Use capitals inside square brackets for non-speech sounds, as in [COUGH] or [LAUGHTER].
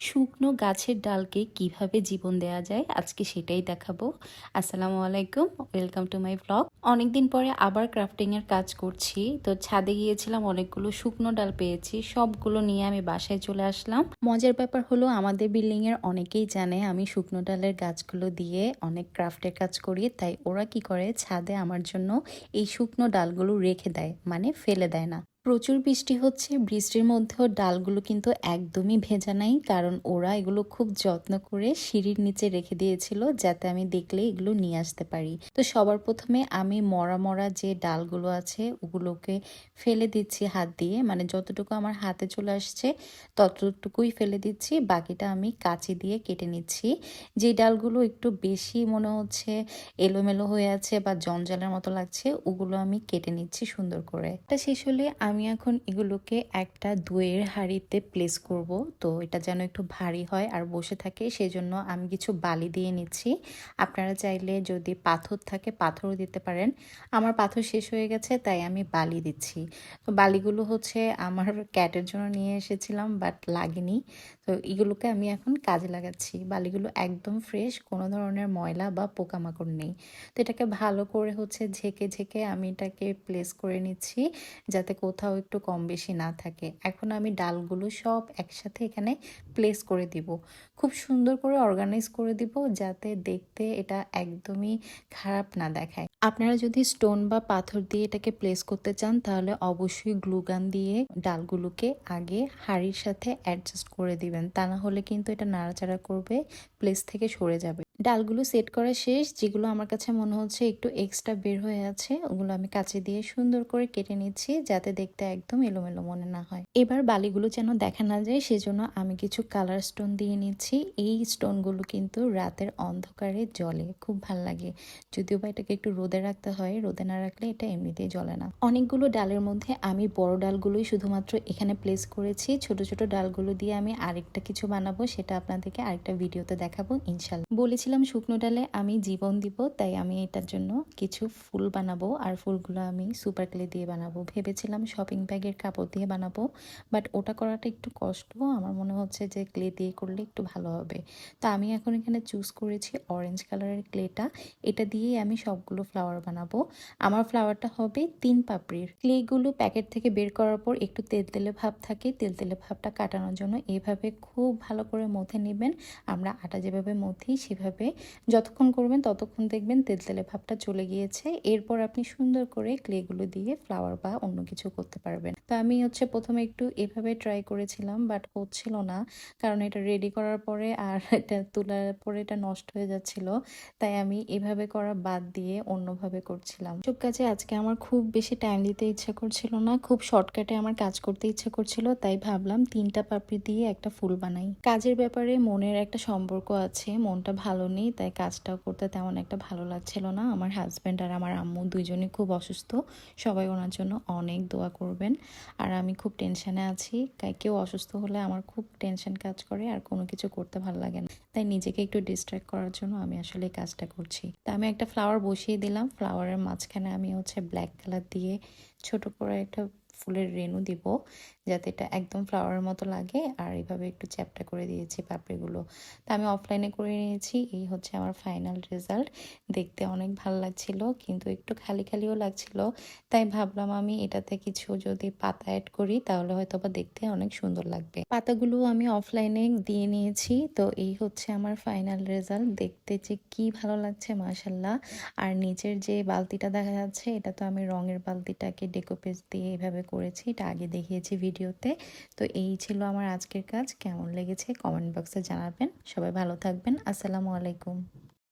শুকনো গাছের ডালকে কীভাবে জীবন দেওয়া যায় আজকে সেটাই দেখাবো। আসসালামু আলাইকুম, ওয়েলকাম টু মাই ব্লগ। অনেকদিন পরে আবার ক্রাফটিং এর কাজ করছি। তো ছাদে গিয়েছিলাম, অনেকগুলো শুকনো ডাল পেয়েছি, সবগুলো নিয়ে আমি বাসায় চলে আসলাম। মজার ব্যাপার হলো, আমাদের বিল্ডিং এর অনেকেই জানে আমি শুকনো ডালের গাছগুলো দিয়ে অনেক ক্রাফটের কাজ করি, তাই ওরা কি করে, ছাদে আমার জন্য এই শুকনো ডালগুলো রেখে দেয় মানে ফেলে দেয় না। প্রচুর বৃষ্টি হচ্ছে। বৃষ্টির মধ্যেও ডালগুলো কিন্তু একদমই ভেজা নাই, কারণ ওরা এগুলো খুব যত্ন করে সিঁড়ির নিচে রেখে দিয়েছিল যাতে আমি দেখলে এগুলো নিয়ে আসতে পারি। তো সবার প্রথমে আমি মরা মরা যে ডালগুলো আছে, ওগুলোকে ফেলে দিচ্ছি হাত দিয়ে। মানে যতটুকু আমার হাতে চলে আসছে, ততটুকুই ফেলে দিচ্ছি। বাকিটা আমি কাঁচি দিয়ে কেটে নিচ্ছি। যে ডালগুলো একটু বেশি মনে হচ্ছে এলোমেলো হয়ে আছে বা জঞ্জালের মতো লাগছে, ওগুলো আমি কেটে নিচ্ছি সুন্দর করে। এটা শেষ হলে আমি এখন এগুলোকে একটা দইয়ের হাঁড়িতে প্লেস করব। তো এটা যেন একটু ভারী হয় আর বসে থাকে, সেজন্য আমি কিছু বালি দিয়ে নিচ্ছি। আপনারা চাইলে যদি পাথর থাকে পাথরও দিতে পারেন। আমার পাথর শেষ হয়ে গেছে, তাই আমি বালি দিচ্ছি। তো বালিগুলো হচ্ছে আমার ক্যাটের জন্য নিয়ে এসেছিলাম বাট লাগেনি। তো এগুলোকে আমি এখন কাজে লাগাচ্ছি। বালিগুলো একদম ফ্রেশ কোনো ধরনের ময়লা বা পোকামাকড় নেই। তো এটাকে ভালো করে হচ্ছে ঝেঁকে ঝেঁকে আমি এটাকে প্লেস করে নিচ্ছি, যাতে কোথাও একটু কম বেশি না থাকে। এখন আমি ডালগুলো সব একসাথে এখানে প্লেস করে দিব। খুব সুন্দর করে অর্গানাইজ করে দিব যাতে দেখতে এটা একদমই খারাপ না দেখায়। আপনারা যদি স্টোন বা পাথর দিয়ে এটাকে প্লেস করতে চান, তাহলে অবশ্যই গ্লুগান দিয়ে ডালগুলোকে আগে হাড়ির সাথে অ্যাডজাস্ট করে দিবেন। তা না হলে কিন্তু এটা নাড়াচাড়া করবে প্লেস থেকে সরে যাবে। ডালগুলো সেট করা শেষ, যেগুলো আমার কাছে মনে হচ্ছে একটু এক্সট্রা বের হয়ে আছে, ওগুলো আমি কাছে দিয়ে সুন্দর করে কেটে নিচ্ছি যাতে দেখতে একদম এলোমেলো মনে না হয়। এবার বালিগুলো যেন দেখা না যায়, সেজন্য আমি কিছু কালার স্টোন দিয়ে নিচ্ছি। এই স্টোনগুলো কিন্তু রাতের অন্ধকারে জলে খুব ভালো লাগে। যদিও বা এটাকে একটু রোদে রাখতে হয়, রোদে না রাখলে এটা এমনিতেই জ্বলে না। অনেকগুলো ডালের মধ্যে আমি বড় ডালগুলোই শুধুমাত্র এখানে প্লেস করেছি। ছোট ছোট ডালগুলো দিয়ে আমি আরেকটা কিছু বানাবো, সেটা আপনাদেরকে আরেকটা ভিডিওতে দেখাবো, ইনশাল্লাহ। বলেছিলাম শুকনো ডালে আমি জীবন দিব, তাই আমি এটার জন্য কিছু ফুল বানাবো আর ফুলগুলো আমি সুপার ক্লে দিয়ে বানাবো। ভেবেছিলাম শপিং ব্যাগের কাপড় দিয়ে বানাবো বাট ওটা করাটা একটু কষ্ট। আমার মনে হচ্ছে যে ক্লে দিয়ে করলে একটু ভালো হবে। তো আমি এখন এখানে চুজ করেছি অরেঞ্জ কালারের ক্লেটা এটা দিয়েই আমি সবগুলো ফ্লাওয়ার বানাবো। আমার ফ্লাওয়ারটা হবে তিন পাপড়ির। ক্লেগুলো প্যাকেট থেকে বের করার পর একটু তেলতেলে ভাব থাকে তেলতেলে ভাবটা কাটানোর জন্য এভাবে খুব ভালো করে মথে নেবেন। আমরা আটা যেভাবে মথি, সেভাবে যতক্ষণ করবেন ততক্ষণ দেখবেন তেলতেলে ভাবটা চলে গিয়েছে। এরপর আপনি সুন্দর করে ক্লেগুলো দিয়ে ফ্লাওয়ার বা অন্য কিছু করতে পারবেন। তো আমি হচ্ছে প্রথমে একটু এভাবে ট্রাই করেছিলাম বাট হচ্ছিল না। কারণ এটা রেডি করার পরে আর [LAUGHS] এটা তোলার পরে এটা নষ্ট হয়ে যাচ্ছিল। তাই আমি এভাবে করা বাদ দিয়ে অন্যভাবে করছিলাম। সব কাজে আজকে আমার খুব বেশি টাইম দিতে ইচ্ছা করছিল না। খুব শর্টকাটে আমার কাজ করতে ইচ্ছা করছিল। তাই ভাবলাম তিনটা পাপড়ি দিয়ে একটা ফুল বানাই। কাজের ব্যাপারে মনের একটা সম্পর্ক আছে, মনটা ভালো নেই তাই কাজটাও করতে তেমন একটা ভালো লাগছিল না। আমার হাজব্যান্ড আর আমার আম্মু দুইজনই খুব অসুস্থ। সবাই ওনার জন্য অনেক দোয়া করবেন। আর আমি খুব টেনশানে আছি। তাই কেউ অসুস্থ হলে আমার খুব টেনশন কাজ করে, আর কোনো কিছু করতে ভালো লাগে না। তাই নিজেকে একটু ডিস্ট্র্যাক্ট করার জন্য আমি আসলে এই কাজটা করছি। তা আমি একটা ফ্লাওয়ার বসিয়ে দিলাম। ফ্লাওয়ারের মাঝখানে আমি হচ্ছে ব্ল্যাক কালার দিয়ে ছোট করে একটা ফুলের রেণু দিব, যাতে এটা একদম ফ্লাওয়ারের মতো লাগে। আর এভাবে একটু চ্যাপটা করে দিয়েছি পাপড়িগুলো। তা আমি অফলাইনে করে নিয়েছি, এই হচ্ছে আমার ফাইনাল রেজাল্ট দেখতে অনেক ভালো লাগছিল, কিন্তু একটু খালি খালিও লাগছিল। তাই ভাবলাম আমি এটাতে কিছু যদি পাতা অ্যাড করি, তাহলে হয়তো বা দেখতে অনেক সুন্দর লাগবে। পাতাগুলো আমি অফলাইনে দিয়ে নিয়েছি, তো এই হচ্ছে আমার ফাইনাল রেজাল্ট দেখতে যে কি ভালো লাগছে মাসাল্লাহ আর নিচের যে বালতিটা দেখা যাচ্ছে, এটা তো আমি রঙের বালতিটাকে ডেকোপেস দিয়ে এভাবে করেছি, এটা আগে দেখিয়েছি ভিডিওতে। তো এই ছিল আমার আজকের কাজ, কেমন লেগেছে কমেন্ট বক্সে জানাবেন। সবাই ভালো থাকবেন, আসসালামু আলাইকুম।